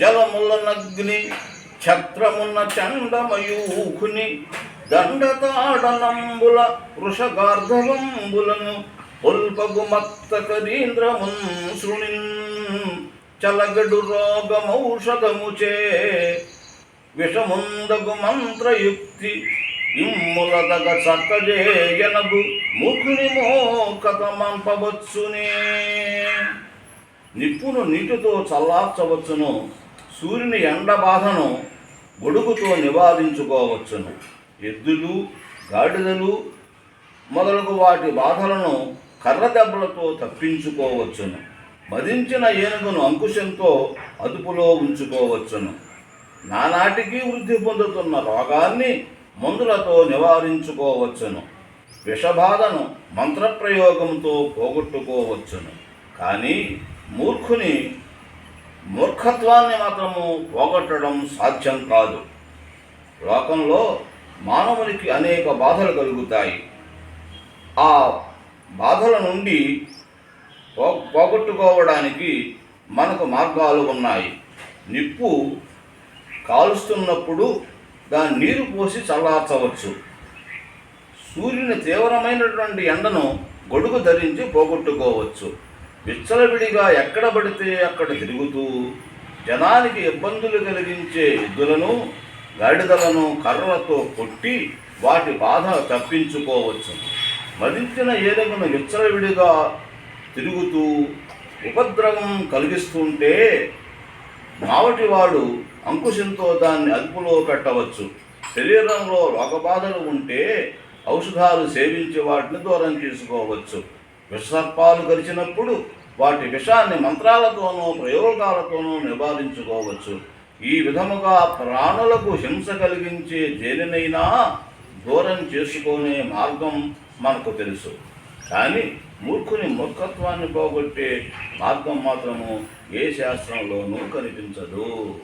జలములనగ్ని ఛత్రమున్న చండమయూఖుని దండతాడనంబుల వృషగార్ధవంబులను పొల్పగు మత్తకరీంద్రమున్ శృణిన్ చలగడు రోగమౌషధముచే విషముందగు మంత్రయుక్తి ఇమ్ములదగ చక్కజేయనగు ముఖుని మోకతమంపవచ్చునే. నిప్పును నీటితో చల్లార్చవచ్చును సూర్యుని ఎండ బాధను గొడుగుతో నివారించుకోవచ్చును. ఎద్దులు గాడిదలు మొదలగు వాటి బాధలను కర్ర దెబ్బలతో తప్పించుకోవచ్చును. మదించిన ఏనుగును అంకుశంతో అదుపులో ఉంచుకోవచ్చును. నానాటికి వృద్ధి పొందుతున్న రోగాన్ని మందులతో నివారించుకోవచ్చును. విషబాధను మంత్రప్రయోగంతో పోగొట్టుకోవచ్చును. కానీ మూర్ఖుని మూర్ఖత్వాన్ని మాత్రము పోగొట్టడం సాధ్యం కాదు. లోకంలో మానవునికి అనేక బాధలు కలుగుతాయి. ఆ బాధల నుండి పో పోగొట్టుకోవడానికి మనకు మార్గాలు ఉన్నాయి. నిప్పు కాలుస్తున్నప్పుడు దాని నీరు పోసి చల్లార్చవచ్చు. సూర్యుని తీవ్రమైనటువంటి ఎండను గొడుగు ధరించి పోగొట్టుకోవచ్చు. విచ్చలవిడిగా ఎక్కడ పడితే అక్కడ తిరుగుతూ జనానికి ఇబ్బందులు కలిగించే ఎద్దులను గాడిదలను కర్రలతో కొట్టి వాటి బాధ తప్పించుకోవచ్చు. మదించిన ఏనుగును విచ్చలవిడిగా తిరుగుతూ ఉపద్రవం కలిగిస్తుంటే మావటివాడు అంకుశంతో దాన్ని అదుపులో పెట్టవచ్చు. శరీరంలో రోగబాధలు ఉంటే ఔషధాలు సేవించి వాటిని దూరం చేసుకోవచ్చు. విషసర్పాలు గరిచినప్పుడు వాటి విషాన్ని మంత్రాలతోనూ ప్రయోగాలతోనూ నివారించుకోవచ్చు. ఈ విధముగా ప్రాణులకు హింస కలిగించే దేనినైనా దూరం చేసుకునే మార్గం మనకు తెలుసు. కానీ మూర్ఖుని మూర్ఖత్వాన్ని పోగొట్టే మార్గం మాత్రము ఏ శాస్త్రంలోనూ కనిపించదు.